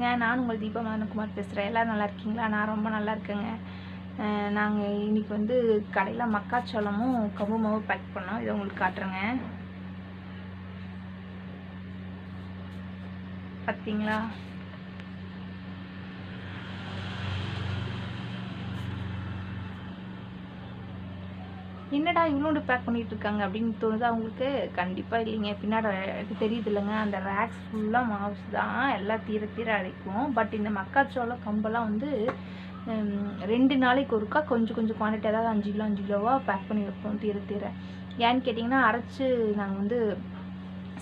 வணக்கங்க நான் உங்கள் தீபா மதனகுமார் பேசுகிறேன் எல்லோரும் நல்லா இருக்கீங்களா? நான் ரொம்ப நல்லா இருக்கேங்க. நாங்கள் இன்னைக்கு வந்து கடையில் மக்காச்சோளமும் கம்பு மாவும் பேக் பண்ணோம். இதை உங்களுக்கு காட்டுறேங்க. பார்த்தீங்களா என்னடா இவ்வளோண்டு பேக் பண்ணிட்டு இருக்காங்க அப்படின்னு தோணுது. அவங்களுக்கு கண்டிப்பாக இல்லைங்க. பின்னாடி தெரியுது இல்லைங்க. அந்த ரேக்ஸ் ஃபுல்லாக மாவுஸ் தான். எல்லாம் தீர தீர அடைக்கும். பட் இந்த மக்காச்சோளம் கம்பெல்லாம் வந்து ரெண்டு நாளைக்கு ஒருக்கா கொஞ்சம் கொஞ்சம் குவான்டிட்டி அதாவது அஞ்சு கிலோ அஞ்சு கிலோவாக பேக் பண்ணி வைப்போம் தீர தீர. ஏன்னு கேட்டிங்கன்னா அரைச்சி நாங்கள் வந்து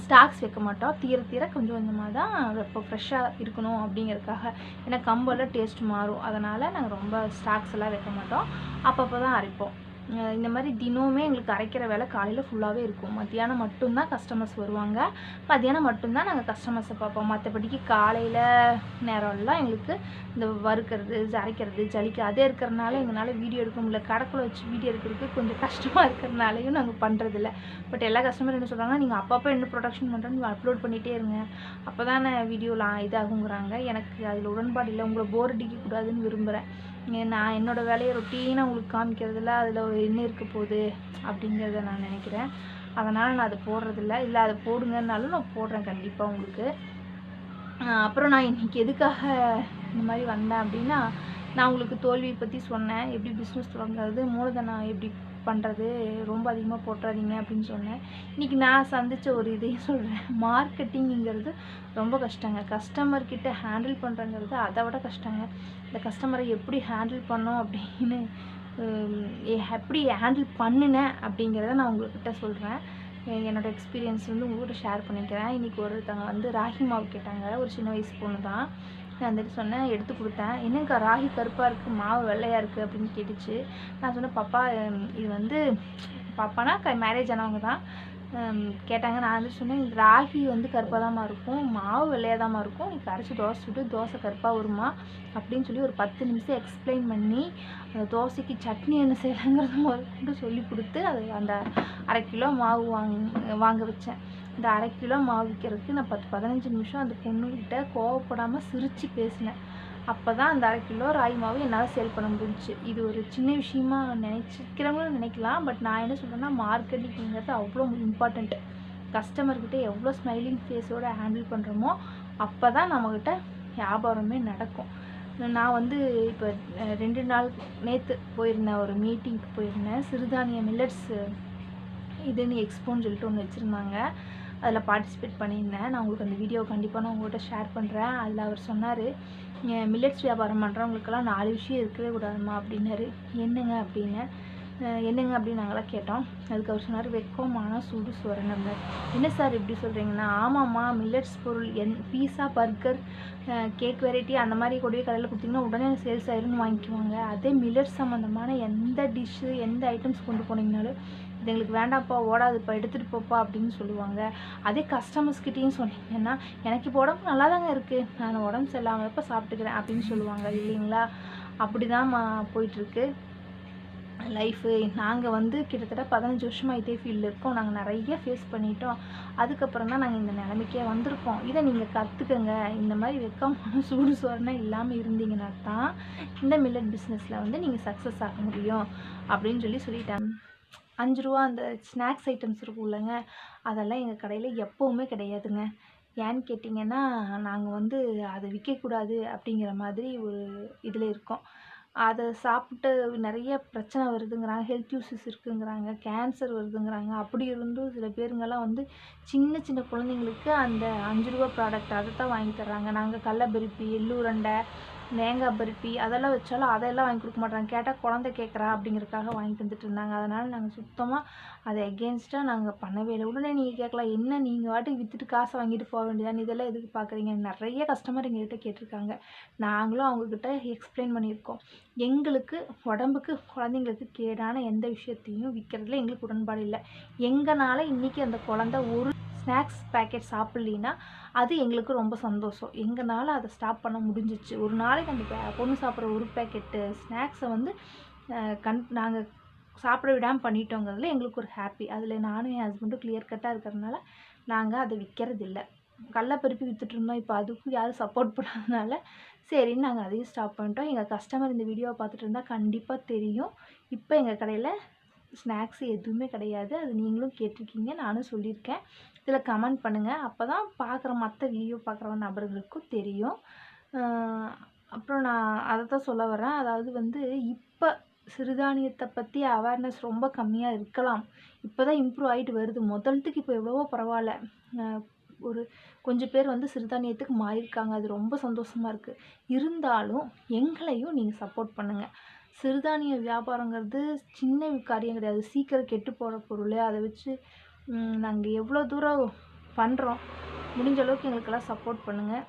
ஸ்டாக்ஸ் வைக்க மாட்டோம். தீர தீர கொஞ்சம் கொஞ்சமாக தான் இப்போ ஃப்ரெஷ்ஷாக இருக்கணும் அப்படிங்கிறதுக்காக. ஏன்னா கம்பெல்லாம் டேஸ்ட் மாறும். அதனால் நாங்கள் ரொம்ப ஸ்டாக்ஸ் எல்லாம் வைக்க மாட்டோம். அப்பப்போ தான் அரைப்போம். இந்த மாதிரி தினமுமே எங்களுக்கு அரைக்கிற வேலை காலையில் ஃபுல்லாகவே இருக்கும். மத்தியானம் மட்டும்தான் கஸ்டமர்ஸ் வருவாங்க. மத்தியானம் மட்டும்தான் நாங்கள் கஸ்டமர்ஸை பார்ப்போம். மற்றபடிக்கு காலையில் நேரம்லாம் எங்களுக்கு இந்த வறுக்கிறது அரைக்கிறது ஜலிக்க அதே இருக்கிறனால எங்களால் வீடியோ எடுக்க முடியல. கடைக்குள்ள வச்சு வீடியோ எடுக்கிறதுக்கு கொஞ்சம் கஷ்டமாக இருக்கிறனாலையும் நாங்கள் பண்ணுறதில்ல பட் எல்லா கஸ்டமர் என்ன சொல்கிறாங்கன்னா நீங்கள் அப்பப்போ என்ன ப்ரொடக்ஷன் பண்ணுறோன்னு அப்லோட் பண்ணிகிட்டே இருங்க. அப்போ தானே வீடியோலாம் இதாகுங்கிறாங்க. எனக்கு அதில் உடன்பாடு இல்லை. உங்களை போர் அடிக்கக்கூடாதுன்னு விரும்புகிறேன் நான் என்னோட வேலையை ரொட்டீனாக உங்களுக்கு காமிக்கிறதுல அதில் என்ன இருக்க போகுது அப்படிங்கிறத நான் நினைக்கிறேன். அதனால் நான் அதை போடுறதில்ல. இல்லை அதை போடுங்கன்னாலும் நான் போடுறேன் கண்டிப்பாக உங்களுக்கு. அப்புறம் நான் இன்றைக்கி எதுக்காக இந்த மாதிரி வந்தேன் அப்படின்னா நான் உங்களுக்கு தோல்வியை பற்றி சொன்னேன். எப்படி பிஸ்னஸ் தொடங்குறது மூலதனம் எப்படி பண்ணுறது ரொம்ப அதிகமாக போட்டுறாதீங்க அப்படின்னு சொன்னேன். இன்றைக்கி நான் சந்தித்த ஒரு இதையும் சொல்கிறேன் மார்க்கெட்டிங்கிறது ரொம்ப கஷ்டங்க. கஸ்டமர்கிட்ட ஹேண்டில் பண்ணுறங்கிறது அதை விட கஷ்டங்க. இந்த கஸ்டமரை எப்படி ஹேண்டில் பண்ணோம் அப்படின்னு எ- எப்படி ஹேண்டில் பண்ணினேன் அப்படிங்கிறத நான் உங்கள்கிட்ட சொல்கிறேன் என்னோடய எக்ஸ்பீரியன்ஸ் வந்து உங்கள்கிட்ட ஷேர் பண்ணிக்கிறேன். இன்றைக்கி ஒருத்தவங்க வந்து ராகி மாவு கேட்டாங்க. ஒரு சின்ன வயசு பொண்ணு தான். நான் வந்துட்டு சொன்னேன் எடுத்து கொடுத்தேன். என்னங்க ராகி கருப்பாக இருக்குது மாவு வெள்ளையாக இருக்குது அப்படின்னு கேட்டுச்சு. நான் சொன்னேன் பாப்பா இது வந்து பாப்பானா க மேரேஜ் ஆனவங்க தான். கேட்டாங்க. நான் வந்து சொன்னேன் இந்த ராகி வந்து கருப்பாக இருக்கும் மாவு வெள்ளையாக இருக்கும் நீ கரைச்சி தோசை சுட்டு தோசை கருப்பாக வருமா அப்படின்னு சொல்லி ஒரு பத்து நிமிஷம் எக்ஸ்பிளைன் பண்ணி அந்த தோசைக்கு சட்னி என்ன செய்யலாங்கிறத முதல்ல சொல்லி கொடுத்து அது அந்த அரை கிலோ மாவு வாங்க வாங்க வச்சேன். இந்த அரை கிலோ மாவிக்கிறதுக்கு நான் பத்து பதினஞ்சு நிமிஷம் அந்த பொண்ணுக்கிட்ட கோவப்படாமல் சிரித்து பேசினேன். அப்போ தான் அந்த அரை கிலோ ராகி மாவு என்னால் சேல் பண்ண முடிஞ்சுச்சு. இது ஒரு சின்ன விஷயமா நினச்சிக்கிறவங்களும் நினைக்கலாம். பட் நான் என்ன சொல்கிறேன்னா மார்க்கெட்டிங்கிறது அவ்வளோ இம்பார்ட்டண்ட்டு கஸ்டமர்கிட்ட எவ்வளோ ஸ்மைலிங் ஃபேஸோடு ஹேண்டில் பண்ணுறோமோ அப்போ தான் நம்மக்கிட்ட வியாபாரமே நடக்கும். நான் வந்து இப்போ ரெண்டு நாள் நேற்று போயிருந்தேன் ஒரு மீட்டிங்க்கு போயிருந்தேன். சிறுதானிய மில்லட்ஸ் இதுன்னு எக்ஸ்போன்னு சொல்லிட்டு ஒன்று வச்சுருந்தாங்க. அதில் பார்ட்டிசிபேட் பண்ணியிருந்தேன். நான் உங்களுக்கு அந்த வீடியோ கண்டிப்பாக நான் உங்கள்கிட்ட ஷேர் பண்ணுறேன் அதில் அவர் சொன்னார் மில்லட்ஸ் வியாபாரம் பண்ணுறவங்களுக்கெல்லாம் நாலு விஷயம் இருக்கவே கூடாதுமா அப்படின்னாரு. என்னங்க? அப்படின்னு என்னங்க? அப்படின்னு நாங்களாம் கேட்டோம். அதுக்கு அவர் சொன்னார் வெக்கம் மானம் சூடு சுவரணங்க என்ன சார் இப்படி சொல்கிறீங்கன்னா ஆமாம்மா மில்லட்ஸ் பொருள் என் பீஸா பர்கர் கேக் வெரைட்டி அந்த மாதிரி கொடிய கடையில் கொடுத்தீங்கன்னா உடனே சேல்ஸ் ஆயிரும்னு வாங்கிக்குவாங்க. அதே மில்லட்ஸ் சம்மந்தமான எந்த டிஷ்ஷு எந்த ஐட்டம்ஸ் கொண்டு போனீங்கனாலும் இது எங்களுக்கு வேண்டாம்ப்பா ஓடாதுப்பா எடுத்துகிட்டு போப்பா அப்படின்னு சொல்லுவாங்க. அதே கஸ்டமர்ஸ் கிட்டேயும் சொன்னீங்கன்னா எனக்கு இப்போ உடம்பு நல்லா தாங்க இருக்குது நான் உடம்பு சரியில்லாமல் எப்போ சாப்பிட்டுக்கிறேன் அப்படின்னு சொல்லுவாங்க. இல்லைங்களா? அப்படி தான் போயிட்டுருக்கு லைஃபு நாங்கள் வந்து கிட்டத்தட்ட பதினஞ்சு வருஷமாக இதே ஃபீல்டில் இருக்கோம். நாங்கள் நிறைய ஃபேஸ் பண்ணிட்டோம். அதுக்கப்புறம் தான் நாங்கள் இந்த நிலைமைக்கே வந்திருக்கோம். இதை நீங்கள் கற்றுக்கங்க இந்த மாதிரி வெக்கமான சூடு சோறுனா இல்லாமல் இருந்தீங்கன்னா தான் இந்த மில்லட் பிஸ்னஸில் வந்து நீங்கள் சக்ஸஸ் ஆக முடியும் அப்படின்னு சொல்லி சொல்லிட்டாங்க. அஞ்சு ரூபா அந்த ஸ்நாக்ஸ் ஐட்டம்ஸ் இருக்கும்லங்க அதெல்லாம் எங்கள் கடையில் எப்போவுமே கிடையாதுங்க. ஏன்னு கேட்டிங்கன்னா நாங்கள் வந்து அதை விற்கக்கூடாது அப்படிங்கிற மாதிரி ஒரு இதில் இருக்கோம். அதை சாப்பிட்டு நிறைய பிரச்சனை வருதுங்கிறாங்க ஹெல்த் இஷ்யூஸ் இருக்குங்கிறாங்க கேன்சர் வருதுங்கிறாங்க. அப்படி இருந்தும் சில பேருங்கெல்லாம் வந்து சின்ன சின்ன குழந்தைங்களுக்கு அந்த அஞ்சு ரூபா ப்ராடக்ட் அதை தான் வாங்கி தர்றாங்க. நாங்கள் கடல பருப்பி எள்ளுருண்டை தேங்காய் பருப்பி அதெல்லாம் வச்சாலும் அதெல்லாம் வாங்கி கொடுக்க மாட்டாங்க. கேட்டால் குழந்தை கேட்குறா அப்படிங்கிறதுக்காக வாங்கி தந்துட்டு இருந்தாங்க அதனால் நாங்கள் சுத்தமாக அதை எகேன்ஸ்டாக நாங்கள் பண்ணவே இல்லை. உடனே நீங்கள் கேட்கலாம் என்ன நீங்கள் வாட்டுக்கு விற்றுட்டு காசை வாங்கிட்டு போக வேண்டியதான் இதெல்லாம் எதுக்கு பார்க்குறீங்க? நிறைய கஸ்டமர் எங்கள்கிட்ட கேட்டிருக்காங்க. நாங்களும் அவங்கக்கிட்ட எக்ஸ்பிளைன் பண்ணியிருக்கோம். எங்களுக்கு உடம்புக்கு குழந்தைங்களுக்கு கேடான எந்த விஷயத்தையும் விற்கிறதுல எங்களுக்கு உடன்பாடு இல்லை. எங்களால் இன்றைக்கி அந்த குழந்தை ஒரு ஸ்நாக்ஸ் பேக்கெட் சாப்பிட்லின்னா அது எங்களுக்கு ரொம்ப சந்தோஷம். எங்களால் அதை ஸ்டாப் பண்ண முடிஞ்சிச்சு. ஒரு நாளைக்கு அந்த பொண்ணு சாப்பிட்ற ஒரு பேக்கெட்டு ஸ்நாக்ஸை வந்து கண் நாங்கள் சாப்பிட விடாமல் பண்ணிட்டோங்கிறதுல எங்களுக்கு ஒரு ஹாப்பி அதில் நானும் என் ஹஸ்பண்டும் கிளியர் கட்டாக இருக்கிறதுனால நாங்கள் அதை விற்கிறதில்ல கடலப்பருப்பு வித்துட்டு இருந்தோம். இப்போ அதுக்கும் யாரும் சப்போர்ட் பண்ணாதனால சரின்னு நாங்கள் அதையும் ஸ்டாப் பண்ணிட்டோம். எங்கள் கஸ்டமர் இந்த வீடியோவை பார்த்துட்டு இருந்தால் கண்டிப்பாக தெரியும். இப்போ எங்கள் கடையில் ஸ்நாக்ஸ் எதுவுமே கிடையாது. அது நீங்களும் கேட்டிருக்கீங்க நானும் சொல்லியிருக்கேன். இதில் கமெண்ட் பண்ணுங்கள் அப்போ தான் பார்க்குற மற்ற வீடியோ பார்க்குற நபர்களுக்கும் தெரியும். அப்புறம் நான் அதை தான் சொல்ல வரேன். அதாவது வந்து இப்போ சிறுதானியத்தை பற்றி அவேர்னஸ் ரொம்ப கம்மியாக இருக்கலாம். இப்போ தான் இம்ப்ரூவ் ஆகிட்டு வருது. முதல்த்துக்கு இப்போ எவ்வளவோ பரவாயில்ல. ஒரு கொஞ்சம் பேர் வந்து சிறுதானியத்துக்கு மாறியிருக்காங்க. அது ரொம்ப சந்தோஷமாக இருக்குது இருந்தாலும் எங்களையும் நீங்கள் சப்போர்ட் பண்ணுங்கள் சிறுதானிய வியாபாரங்கிறது சின்ன காரியம் கிடையாது. சீக்கிரம் கெட்டு போகிற பொருள். அதை வச்சு நாங்கள் எவ்வளோ தூரம் பண்ணுறோம் முடிஞ்ச அளவுக்கு எங்களுக்கெல்லாம் சப்போர்ட் பண்ணுங்கள்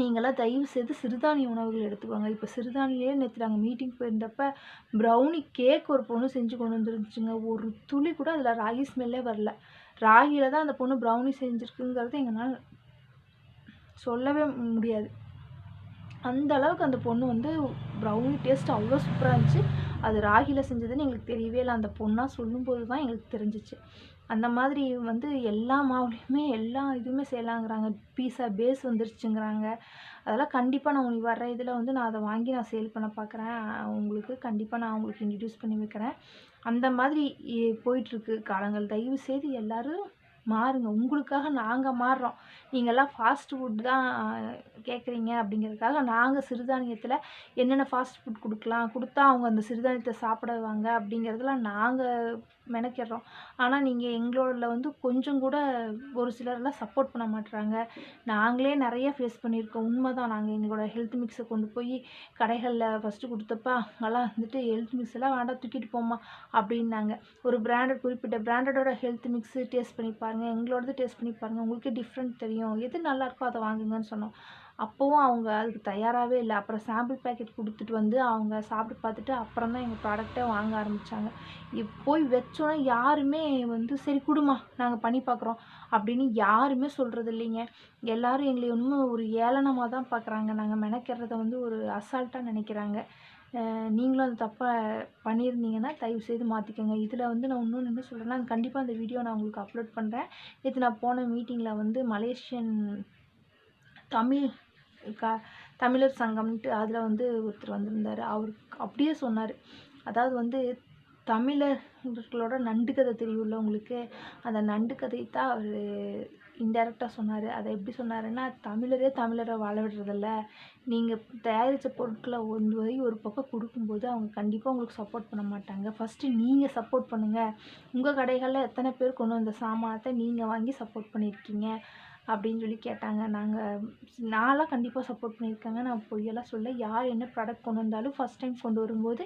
நீங்களாம் தயவு செய்து சிறுதானிய உணவுகள் எடுத்துக்கோங்க. இப்போ சிறுதானியே நேற்று நாங்கள் மீட்டிங் போயிருந்தப்ப ப்ரௌனி கேக் ஒரு பொண்ணு செஞ்சு கொண்டு வந்துருந்துச்சுங்க. ஒரு துளி கூட அதில் ராகி ஸ்மெல்லே வரல. ராகியில் தான் அந்த பொண்ணு ப்ரௌனி செஞ்சுருக்குங்கிறது எங்களால் சொல்லவே முடியாது. அந்த அளவுக்கு அந்த பொண்ணு வந்து ப்ரௌனி டேஸ்ட் அவ்வளோ சூப்பராக இருந்துச்சு. அது ராகியில் செஞ்சதுன்னு எங்களுக்கு தெரியவே இல்லை. அந்த பொண்ணாக சொல்லும்போது தான் எங்களுக்கு தெரிஞ்சிச்சு. அந்த மாதிரி வந்து எல்லா மாவுலேயுமே எல்லா இதுவுமே செய்யலாங்கிறாங்க. Pizza base வந்துருச்சுங்கிறாங்க. அதெல்லாம் கண்டிப்பாக நான் உங்களுக்கு வர்ற இதில் வந்து நான் அதை வாங்கி நான் சேல் பண்ண பார்க்குறேன் உங்களுக்கு கண்டிப்பாக நான் உங்களுக்கு இன்ட்ரடியூஸ் பண்ணி வைக்கிறேன். அந்த மாதிரி போயிட்டுருக்கு காலங்கள். தயவு செய்து எல்லாரும் மாறுங்க. உங்களுக்காக நாங்கள் மாறுறோம். நீங்கள்லாம் ஃபாஸ்ட் ஃபுட் தான் கேட்குறீங்க அப்படிங்கிறதுக்காக நாங்கள் சிறுதானியத்தில் என்னென்ன ஃபாஸ்ட் ஃபுட் கொடுக்கலாம் கொடுத்தா அவங்க அந்த சிறுதானியத்தை சாப்பிடுவாங்க அப்படிங்கிறதுலாம் நாங்கள் மெனக்கிடுறோம். ஆனால் நீங்கள் எங்களோட வந்து கொஞ்சம் கூட ஒரு சிலர்லாம் சப்போர்ட் பண்ண மாட்டுறாங்க நாங்களே நிறைய ஃபேஸ் பண்ணியிருக்கோம். உண்மை தான் நாங்கள் எங்களோட ஹெல்த் மிக்ஸை கொண்டு போய் கடைகளில் ஃபஸ்ட்டு கொடுத்தப்ப அங்கெல்லாம் வந்துட்டு ஹெல்த் மிக்ஸ் எல்லாம் வேண்டாம் தூக்கிட்டு போம்மா அப்படின்னாங்க. ஒரு பிராண்டட் குறிப்பிட்ட பிராண்டடோட ஹெல்த் மிக்ஸு டேஸ்ட் பண்ணி பாருங்கள் எங்களோடது டேஸ்ட் பண்ணி பாருங்கள் உங்களுக்கே டிஃப்ரெண்ட் தெரியும். எது நல்லா இருக்கோ அதை வாங்குங்கன்னு சொன்னோம். அப்போவும் அவங்க அதுக்கு தயாராகவே இல்லை. அப்புறம் சாம்பிள் பேக்கெட் கொடுத்துட்டு வந்து அவங்க சாப்பிட்டு பார்த்துட்டு அப்புறம் தான் எங்கள் ப்ராடக்டே வாங்க ஆரம்பித்தாங்க போய் வச்சோன்னா யாருமே வந்து சரி கொடுமா நாங்கள் பண்ணி பார்க்குறோம் அப்படின்னு யாருமே சொல்கிறது இல்லைங்க. எல்லாரும் எங்களை இன்னும் ஒரு ஏளனமாக தான் பார்க்குறாங்க நாங்கள் மெனக்கிறத வந்து ஒரு அசால்ட்டாக நினைக்கிறாங்க. நீங்களும் அந்த தப்பை பண்ணியிருந்தீங்கன்னா தயவு செய்து மாற்றிக்கோங்க இதில் வந்து நான் இன்னொன்று என்ன சொல்கிறேன்னா கண்டிப்பாக அந்த வீடியோ நான் உங்களுக்கு அப்லோட் பண்ணுறேன் நேற்று நான் போன மீட்டிங்கில் வந்து மலேசியன் தமிழ் க தமிழர் சங்கம்ன்ட்டு அதில் வந்து ஒருத்தர் வந்திருந்தார். அவர் அப்படியே சொன்னார். அதாவது வந்து தமிழர்களோட நண்டு கதை தெரியும்ல உங்களுக்கு? அந்த நண்டு கதை தான் அவர் இன்டெரக்டாக சொன்னார். அதை எப்படி சொன்னாருன்னா தமிழரே தமிழரை வாழ விடுறதில்ல. நீங்கள் தயாரித்த பொருட்களை ஒன்று வரை ஒரு பக்கம் கொடுக்கும்போது அவங்க கண்டிப்பாக உங்களுக்கு சப்போர்ட் பண்ண மாட்டாங்க. ஃபஸ்ட்டு நீங்கள் சப்போர்ட் பண்ணுங்கள் உங்கள் கடைகளில் எத்தனை பேர் கொண்டு வந்த சாமானத்தை நீங்கள் வாங்கி சப்போர்ட் பண்ணியிருக்கீங்க அப்படின்னு சொல்லி கேட்டாங்க. நாங்கள் நான்லாம் கண்டிப்பாக சப்போர்ட் பண்ணியிருக்கேங்க. நான் பொய்யெல்லாம் சொல்ல யார் என்ன ப்ராடக்ட் கொண்டு வந்தாலும் ஃபஸ்ட் டைம் கொண்டு வரும்போது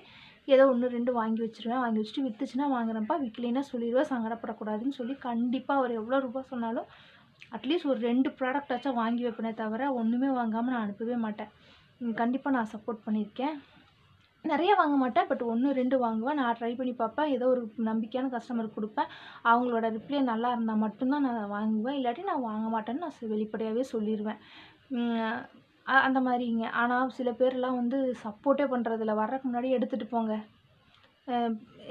ஏதோ ஒன்று ரெண்டு வாங்கி வச்சுருவேன். வாங்கி வச்சுட்டு விற்றுச்சுன்னா வாங்குறேன்ப்பா விற்கலைன்னா சொல்லிடுவேன். சங்கடப்படக்கூடாதுன்னு சொல்லி கண்டிப்பாக அவர் எவ்வளோ ரூபாய் சொன்னாலும் அட்லீஸ்ட் ஒரு ரெண்டு ப்ராடக்டாச்சும் வாங்கி வைப்பேனே தவிர ஒன்றுமே வாங்காமல் நான் அனுப்பவே மாட்டேன். கண்டிப்பாக நான் சப்போர்ட் பண்ணியிருக்கேன். நிறைய வாங்க மாட்டேன் பட் ஒன்று ரெண்டு வாங்குவேன். நான் ட்ரை பண்ணி பார்ப்பேன். ஏதோ ஒரு நம்பிக்கையான கஸ்டமருக்கு கொடுப்பேன். அவங்களோட ரிப்ளை நல்லா இருந்தால் மட்டும்தான் நான் வாங்குவேன். இல்லாட்டி நான் வாங்க மாட்டேன்னு நான் வெளிப்படையாகவே சொல்லிடுவேன் அந்த மாதிரிங்க. ஆனால் சில பேர்லாம் வந்து சப்போர்ட்டே பண்ணுறதில்ல வர்றதுக்கு முன்னாடி எடுத்துகிட்டு போங்க.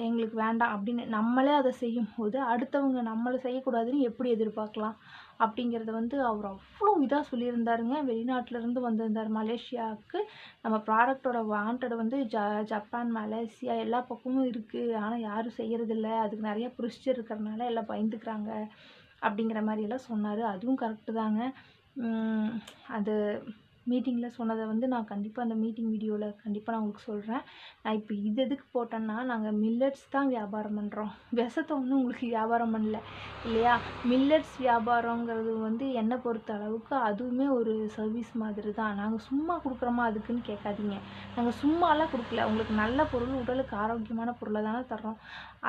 எங்களுக்கு வேண்டாம் அப்படின்னு நம்மளே அதை செய்யும்போது அடுத்தவங்க நம்மளை செய்யக்கூடாதுன்னு எப்படி எதிர்பார்க்கலாம்? அப்படிங்கிறத வந்து அவர் அவ்வளோ இதாக சொல்லியிருந்தாருங்க. வெளிநாட்டிலேருந்து வந்திருந்தார் மலேசியாவுக்கு. நம்ம ப்ராடக்டோட வாண்டட் வந்து ஜ ஜப்பான் மலேசியா எல்லா பக்கமும் இருக்குது ஆனால் யாரும் செய்கிறதில்ல அதுக்கு நிறைய ப்ரொசீஜர் இருக்கிறனால எல்லாம் பயந்துக்கிறாங்க அப்படிங்கிற மாதிரி எல்லாம் சொன்னார். அதுவும் கரெக்டு தாங்க. அது மீட்டிங்கில் சொன்னதை வந்து நான் கண்டிப்பாக அந்த மீட்டிங் வீடியோவில் கண்டிப்பாக நான் உங்களுக்கு சொல்கிறேன் நான் இப்போ இது எதுக்கு போட்டேன்னா நாங்கள் மில்லட்ஸ் தான் வியாபாரம் பண்ணுறோம் விஷத்தை ஒன்றும் உங்களுக்கு வியாபாரம் பண்ணல இல்லையா? மில்லட்ஸ் வியாபாரங்கிறது வந்து என்னை பொறுத்த அளவுக்கு அதுவுமே ஒரு சர்வீஸ் மாதிரி தான் நாங்கள் சும்மா கொடுக்குறோமா அதுக்குன்னு கேட்காதீங்க. நாங்கள் சும்மாலாம் கொடுக்கல. உங்களுக்கு நல்ல பொருள் உடலுக்கு ஆரோக்கியமான பொருளை தானே தர்றோம்.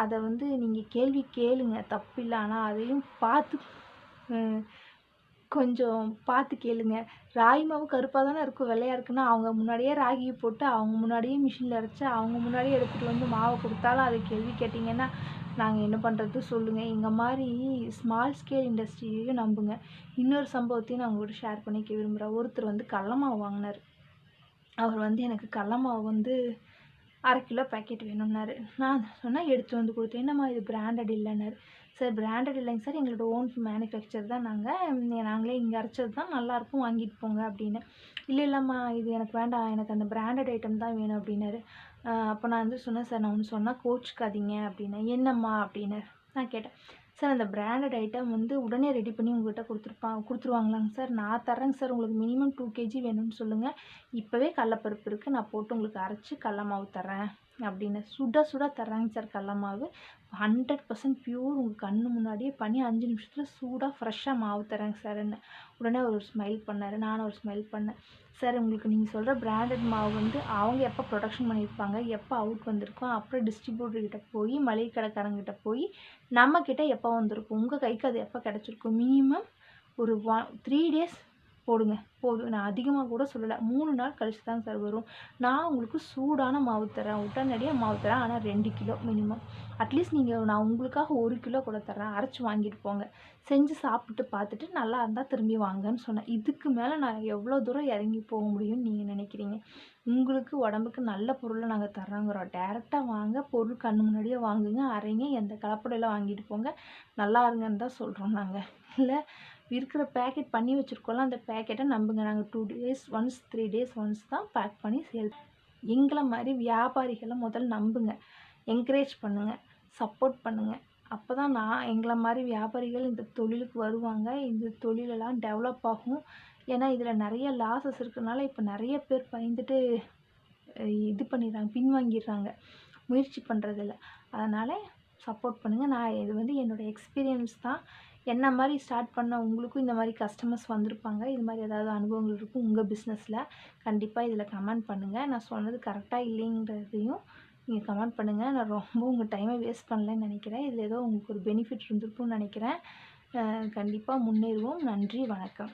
அதை வந்து நீங்கள் கேள்வி கேளுங்க. தப்பில்லை. ஆனால் அதையும் பார்த்து கொஞ்சம் பார்த்து கேளுங்க. ராகி மாவு கருப்பாக தானே இருக்கும் வெள்ளையாக இருக்குன்னா அவங்க முன்னாடியே ராகியை போட்டு அவங்க முன்னாடியே மிஷினில் அரைச்சி அவங்க முன்னாடியே எடுத்துகிட்டு வந்து மாவை கொடுத்தாலும் அதை கேள்வி கேட்டிங்கன்னா நாங்கள் என்ன பண்ணுறது சொல்லுங்கள் இந்த மாதிரி ஸ்மால் ஸ்கேல் இண்டஸ்ட்ரியையும் நம்புங்க. இன்னொரு சம்பவத்தையும் நான் உங்கள்கிட்ட ஷேர் பண்ணிக்க விரும்புகிறேன் ஒருத்தர் வந்து கடல மாவு வாங்கினார். அவர் வந்து எனக்கு கடல மாவு வந்து அரை கிலோ பேக்கெட் வேணும்னாரு. நான் சொன்னால் எடுத்து வந்து கொடுத்தேன். என்னம்மா இது பிராண்டட் இல்லைன்னாரு. சார் பிராண்டட் இல்லைங்க சார். எங்களோட ஓன் மேனுஃபேக்சர் தான் நாங்கள் நாங்களே இங்கே அரைச்சது தான் நல்லாயிருக்கும் வாங்கிட்டு போங்க அப்படின்னு. இல்லை இல்லைம்மா இது எனக்கு வேண்டாம். எனக்கு அந்த பிராண்டட் ஐட்டம் தான் வேணும் அப்படின்னாரு. அப்போ நான் வந்து சொன்னேன் சார் நான் ஒன்று சொன்னால் கோச்சுக்காதீங்க அப்படின்னேன் என்னம்மா? அப்படின்னாரு நான் கேட்டேன். சார் அந்த பிராண்டட் ஐட்டம் வந்து உடனே ரெடி பண்ணி உங்கள்கிட்ட கொடுத்துருப்பாங்க கொடுத்துருவாங்களாங்க சார். நான் தரேங்க சார். உங்களுக்கு மினிமம் டூ கேஜி வேணும்னு சொல்லுங்கள் இப்போவே கடலப்பருப்பு இருக்குது நான் போட்டு உங்களுக்கு அரைச்சி கடல மாவு தரேன் அப்படின்னு சுட சுட தர்றாங்க சார் கடல மாவு. ஹண்ட்ரட் பர்சன்ட் பியூர் உங்கள் கண்ணு முன்னாடியே பண்ணி அஞ்சு நிமிஷத்தில் சூடாக ஃப்ரெஷ்ஷாக மாவு தராங்க சார்ன்னு உடனே ஒரு ஸ்மைல் பண்ணார் நானும் ஒரு ஸ்மைல் பண்ணேன். சார் உங்களுக்கு நீங்கள் சொல்கிற பிராண்டட் மாவு வந்து அவங்க எப்போ ப்ரொடக்ஷன் பண்ணியிருப்பாங்க எப்போ அவுட் வந்திருக்கோம் அப்புறம் டிஸ்ட்ரிபியூட்டர்கிட்ட போய் மளிகை கடைக்காரங்கிட்ட போய் நம்மக்கிட்ட எப்போ வந்திருக்கும் உங்கள் கைக்கு அது எப்போ கிடச்சிருக்கும்? மினிமம் ஒரு ஒன் த்ரீ டேஸ் போடுங்க. போதும் நான் அதிகமாக கூட சொல்லலை. மூணு நாள் கழிச்சு தான் சார் வரும். நான் உங்களுக்கு சூடான மாவு தரேன். உடனடியாக மாவு தரேன். ஆனால் ரெண்டு கிலோ மினிமம் அட்லீஸ்ட் நீங்கள் நான் உங்களுக்காக ஒரு கிலோ கூட தரேன். அரைச்சி வாங்கிட்டு போங்க. செஞ்சு சாப்பிட்டு பார்த்துட்டு நல்லா இருந்தால் திரும்பி வாங்கன்னு சொன்னேன். இதுக்கு மேலே நான் எவ்வளோ தூரம் இறங்கி போக முடியும்னு நீங்கள் நினைக்கிறீங்க? உங்களுக்கு உடம்புக்கு நல்ல பொருளை நாங்கள் தர்றோங்கிறோம். டேரெக்டாக வாங்க. பொருள் கண்ணு முன்னாடியே வாங்குங்க. அரைங்க. எந்த கலப்படையில் வாங்கிட்டு போங்க. நல்லா இருங்கன்னு தான் சொல்கிறோம் நாங்கள் இல்லை இருக்கிற பேக்கெட் பண்ணி வச்சுருக்கோம்ல அந்த பேக்கெட்டை நம்புங்க. நாங்கள் two days once three days once தான் பேக் பண்ணி சேல் எங்களை மாதிரி வியாபாரிகளை முதல்ல நம்புங்க. என்கரேஜ் பண்ணுங்கள் சப்போர்ட் பண்ணுங்கள் அப்போ தான் நான் எங்களை மாதிரி வியாபாரிகள் இந்த தொழிலுக்கு வருவாங்க. இந்த தொழிலெல்லாம் டெவலப் ஆகும். ஏன்னா இதில் நிறைய லாஸஸ் இருக்கிறனால இப்போ நிறைய பேர் பயந்துட்டு இது பண்ணிடுறாங்க பின்வாங்கிடுறாங்க. முயற்சி பண்ணுறதில்ல அதனால் சப்போர்ட் பண்ணுங்கள் நான் இது வந்து என்னோடய எக்ஸ்பீரியன்ஸ் தான். என்ன மாதிரி ஸ்டார்ட் பண்ண உங்களுக்கும் இந்த மாதிரி கஸ்டமர்ஸ் வந்திருப்பாங்க? இது மாதிரி ஏதாவது அனுபவங்கள் இருக்கும் உங்கள் பிஸ்னஸில் கண்டிப்பாக இதில் கமெண்ட் பண்ணுங்கள் நான் சொன்னது கரெக்டாக இல்லைங்கிறதையும் நீங்கள் கமெண்ட் பண்ணுங்கள் நான் ரொம்ப உங்கள் டைமை வேஸ்ட் பண்ணலன்னு நினைக்கிறேன். இதில் ஏதோ உங்களுக்கு ஒரு பெனிஃபிட் இருந்திருக்கும்னு நினைக்கிறேன். கண்டிப்பாக முன்னேறுவோம். நன்றி. வணக்கம்.